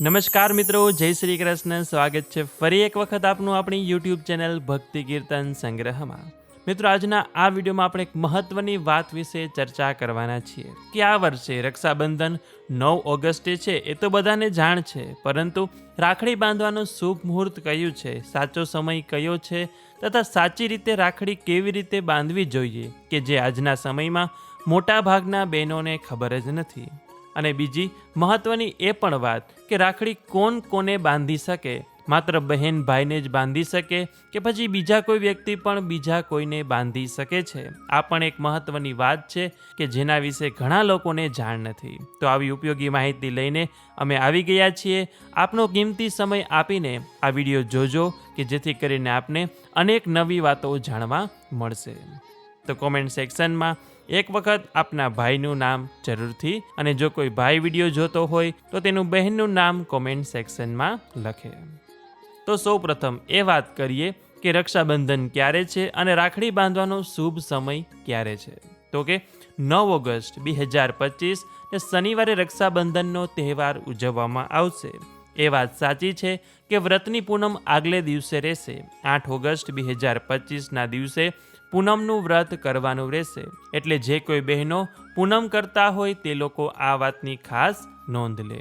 નમસ્કાર મિત્રો, જય શ્રી કૃષ્ણ. સ્વાગત છે ફરી એક વખત આપનું આપણી યુટ્યુબ ચેનલ ભક્તિ કીર્તન સંગ્રહમાં. મિત્રો, આજના આ વિડીયોમાં આપણે એક મહત્વની વાત વિશે ચર્ચા કરવાના છીએ કે આ વર્ષે રક્ષાબંધન નવ ઓગસ્ટે છે એ તો બધાને જાણ છે, પરંતુ રાખડી બાંધવાનો શુભ મુહૂર્ત કયું છે? સાચો સમય કયો છે? તથા સાચી રીતે રાખડી કેવી રીતે બાંધવી જોઈએ? કે જે આજના સમયમાં મોટાભાગના બહેનોને ખબર જ નથી. અને બીજી મહત્વની એ પણ વાત કે રાખડી કોણ કોને બાંધી શકે? માત્ર બહેન ભાઈને જ બાંધી શકે કે પછી બીજા કોઈ વ્યક્તિ પણ બીજા કોઈને બાંધી શકે છે? આ પણ એક મહત્વની વાત છે કે જેના વિશે ઘણા લોકોને જાણ નથી. તો આવી ઉપયોગી માહિતી લઈને અમે આવી ગયા છીએ. આપનો કિંમતી સમય આપીને આ વીડિયો જોજો કે જેથી કરીને આપને અનેક નવી વાતો જાણવા મળશે. તો કોમેન્ટ સેક્શનમાં એક વખત આપના ભાઈનું નામ જરૂરથી અને જો કોઈ ભાઈ વીડિયો જોતો હોય, તો તેનું બહેનનું નામ કોમેન્ટ સેક્શનમાં લખે. તો સૌ પ્રથમ એ વાત કરીએ કે રક્ષાબંધન ક્યારે છે અને રાખડી બાંધવાનો શુભ સમય ક્યારે છે? તો કે નવ ઓગસ્ટ બે હજાર પચીસ ને શનિવારે રક્ષાબંધનનો તહેવાર ઉજવવામાં આવશે. એ વાત સાચી છે કે વ્રતની પૂનમ આગલે દિવસે રહેશે. આઠ ઓગસ્ટ બે હજાર પચીસના દિવસે પૂનમનું વ્રત કરવાનું રહેશે. એટલે જે કોઈ બહેનો પૂનમ કરતા હોય તે લોકો આ વાતની ખાસ નોંધ લે.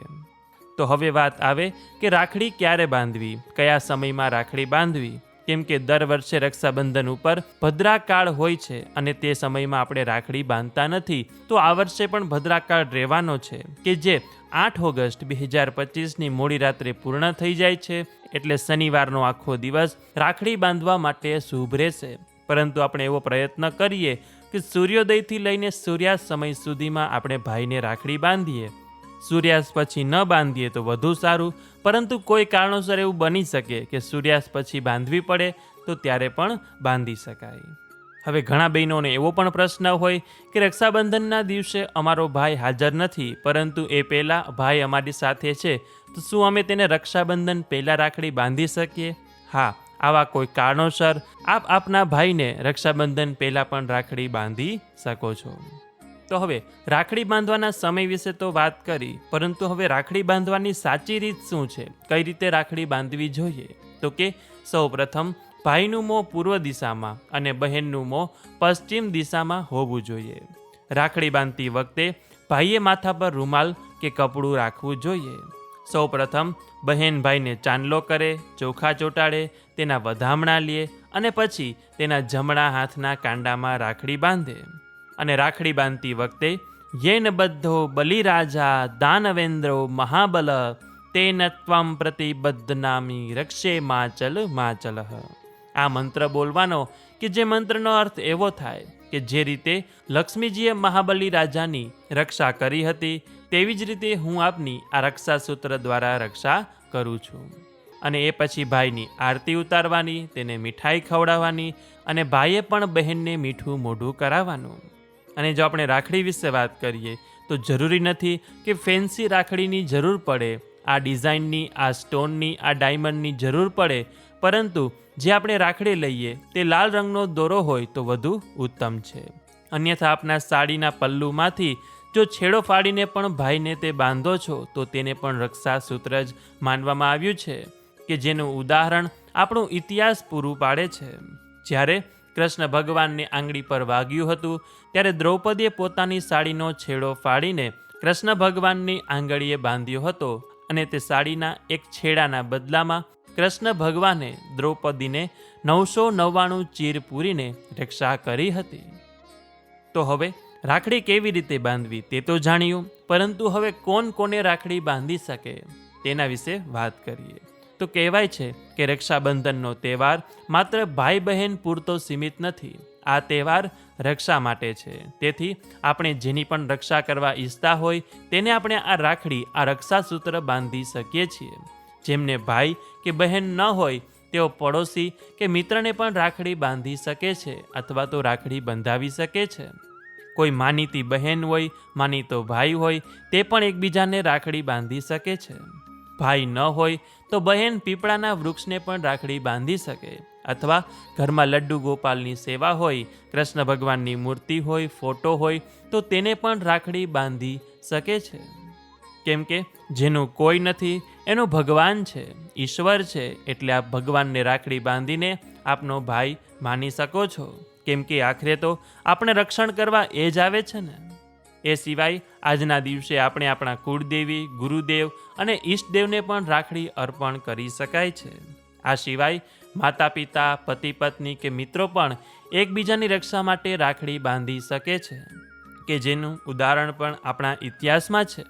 તો હવે વાત આવે કે રાખડી ક્યારે બાંધવી? કયા સમયમાં રાખડી બાંધવી? કેમ કે દર વર્ષે રક્ષાબંધન ઉપર ભદ્રાકાળ હોય છે અને તે સમયમાં આપણે રાખડી બાંધતા નથી, તો આ વર્ષે પણ ભદ્રાકાળ રહેવાનો છે કે જે આઠ ઓગસ્ટ બે હજાર પચીસની મોડી રાત્રે પૂર્ણ થઈ જાય છે, એટલે શનિવારનો આખો દિવસ રાખડી બાંધવા માટે શુભ રહેશે. પરંતુ આપણે એવો પ્રયત્ન કરીએ કે સૂર્યોદયથી લઈને સૂર્યાસ્ત સમય સુધીમાં આપણે ભાઈને રાખડી બાંધીએ. સૂર્યાસ્ત પછી ન બાંધીએ તો વધુ સારું, પરંતુ કોઈ કારણોસર એવું બની શકે કે સૂર્યાસ્ત પછી બાંધવી પડે તો ત્યારે પણ બાંધી શકાય. હવે ઘણા બહેનોને એવો પણ પ્રશ્ન હોય કે રક્ષાબંધનના દિવસે અમારો ભાઈ હાજર નથી, પરંતુ એ પહેલાં ભાઈ અમારી સાથે છે, તો શું અમે તેને રક્ષાબંધન પહેલાં રાખડી બાંધી શકીએ? હા આવા કોઈ કારણોસર આપ આપના ભાઈને રક્ષાબંધન પહેલાં પણ રાખડી બાંધી શકો છો. તો હવે, રાખડી બાંધવાના સમય વિશે તો વાત કરી, પરંતુ હવે રાખડી બાંધવાની સાચી રીત શું છે? કઈ રીતે રાખડી બાંધવી જોઈએ? તો કે સૌ પ્રથમ ભાઈનું મોં પૂર્વ દિશામાં અને બહેનનું મોં પશ્ચિમ દિશામાં હોવું જોઈએ. રાખડી બાંધતી વખતે ભાઈએ માથા પર રૂમાલ કે કપડું રાખવું જોઈએ. સૌ પ્રથમ બહેન ચાંદલો કરે, ચોખા ચોંટાડે, તેના વધામણા લે અને પછી તેના જમણા હાથના કાંડામાં રાખડી બાંધે. અને રાખડી બાંધતી વખતે યેન બદ્ધો બલિરાજા દાનવેન્દ્રો મહાબલ, તેન ત્વમ પ્રતિબદ્ધનામી રક્ષે માચલ માચલ. આ મંત્ર બોલવાનો કે જે મંત્રનો અર્થ એવો થાય કે જે રીતે લક્ષ્મીજીએ મહાબલી રાજાની રક્ષા કરી હતી તેવી જ રીતે હું આપની આ રક્ષા સૂત્ર દ્વારા રક્ષા કરું છું. અને એ પછી ભાઈની આરતી ઉતારવાની, તેને મીઠાઈ ખવડાવવાની અને ભાઈએ પણ બહેનને મીઠું મોઢું કરાવવાનું. અને જો આપણે રાખડી વિશે વાત કરીએ, તો જરૂરી નથી કે ફેન્સી રાખડીની જરૂર પડે, આ ડિઝાઇનની, આ સ્ટોનની, આ ડાયમંડની જરૂર પડે. પરંતુ જે આપણે રાખડી લઈએ, તે લાલ રંગનો દોરો હોય તો વધુ ઉત્તમ છે. અન્યથા આપના સાડીના પલ્લુમાંથી જો છેડો ફાડીને પણ ભાઈને તે બાંધો છો, તો તેને પણ રક્ષા સૂત્ર જ માનવામાં આવ્યું છે કે જેનું ઉદાહરણ આપણું ઇતિહાસ પૂરું પાડે છે. જ્યારે કૃષ્ણ ભગવાનની આંગળી પર વાગ્યું હતું, ત્યારે દ્રૌપદીએ પોતાની સાડીનો છેડો ફાડીને કૃષ્ણ ભગવાનની આંગળીએ બાંધ્યો હતો અને તે સાડીના એક છેડાના બદલામાં કૃષ્ણ ભગવાને દ્રૌપદીને નવસો નવ્વાણું ચીર પૂરીને રક્ષા કરી હતી. તો હવે રાખડી કેવી રીતે બાંધવી તે તો જાણ્યું, પરંતુ હવે કોણ કોને રાખડી બાંધી શકે તેના વિશે વાત કરીએ. તો કહેવાય છે કે રક્ષાબંધનનો તહેવાર માત્ર ભાઈ બહેન પૂરતો સીમિત નથી. આ તહેવાર રક્ષા માટે છે. તેથી આપણે જેની પણ રક્ષા કરવા ઈચ્છતા હોય તેને આપણે આ રાખડી, આ રક્ષા સૂત્ર બાંધી શકીએ છીએ. જેમને ભાઈ કે બહેન ન હોય, તેઓ પડોશી કે મિત્રને પણ રાખડી બાંધી શકે છે અથવા તો રાખડી બંધાવી શકે છે. કોઈ માનીતી બહેન હોય માનીતો ભાઈ હોય, તે પણ એકબીજાને રાખડી બાંધી શકે છે. ભાઈ ન હોય તો બહેન પીપળાના વૃક્ષને પણ રાખડી બાંધી શકે. અથવા ઘરમાં લડ્ડુ ગોપાલની સેવા હોય, કૃષ્ણ ભગવાનની મૂર્તિ હોય, ફોટો હોય, તો તેને પણ રાખડી બાંધી શકે છે. કેમ કે જેનું કોઈ નથી, એનો ભગવાન છે, ઈશ્વર છે, એટલે આપ ભગવાનને રાખડી બાંધીને આપનો ભાઈ માની શકો છો. કેમ કે આખરે તો આપણે રક્ષણ કરવા એ જ આવે છે ને? એ સિવાય આજના દિવસે આપણે આપણા કુળદેવી, ગુરુદેવ અને ઈષ્ટદેવને પણ રાખડી અર્પણ કરી શકાય છે. આ સિવાય માતા પિતા પતિ પત્ની કે મિત્રો પણ એકબીજાની રક્ષા માટે રાખડી બાંધી શકે છે, કે જેનું ઉદાહરણ પણ આપણા ઇતિહાસમાં છે.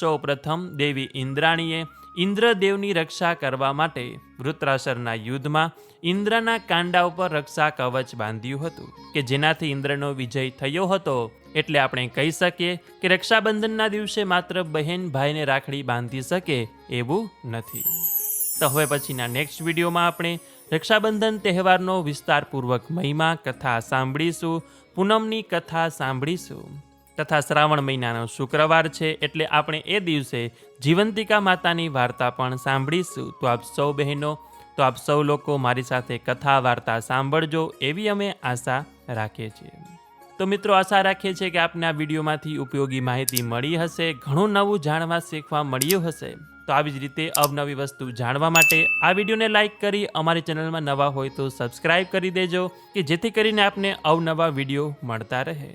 સૌ પ્રથમ દેવી ઇન્દ્રાણીએ ઇન્દ્રદેવની રક્ષા કરવા માટે વૃત્રાસરના યુદ્ધમાં ઇન્દ્રના કાંડા ઉપર રક્ષા કવચ બાંધ્યું હતું, કે જેનાથી ઇન્દ્રનો વિજય થયો હતો એટલે આપણે કહી શકીએ કે રક્ષાબંધનના દિવસે માત્ર બહેન ભાઈને રાખડી બાંધી શકે એવું નથી. તો હવે પછીના નેક્સ્ટ વિડીયોમાં આપણે રક્ષાબંધન તહેવારનો વિસ્તારપૂર્વક મહિમા કથા સાંભળીશું, પૂનમની કથા સાંભળીશું. તથા શ્રાવણ મહિનાનો શુક્રવાર છે એટલે આપણે એ દિવસે જીવંતિકા માતાની વાર્તા પણ સાંભળીશું. તો આપ સૌ બહેનો, તો આપ સૌ લોકો મારી સાથે કથા વાર્તા સાંભળજો એવી અમે આશા રાખીએ છીએ. તો મિત્રો આશા રાખીએ છીએ કે આપને આ વિડીયોમાંથી ઉપયોગી માહિતી મળી હશે, ઘણું નવું જાણવા શીખવા મળ્યું હશે. તો આવી જ રીતે અવનવી વસ્તુ જાણવા માટે આ વિડીયોને લાઇક કરી અમારી ચેનલમાં નવા હોય તો સબસ્ક્રાઇબ કરી દેજો કે જેથી કરીને આપને અવનવા વીડિયો મળતા રહે.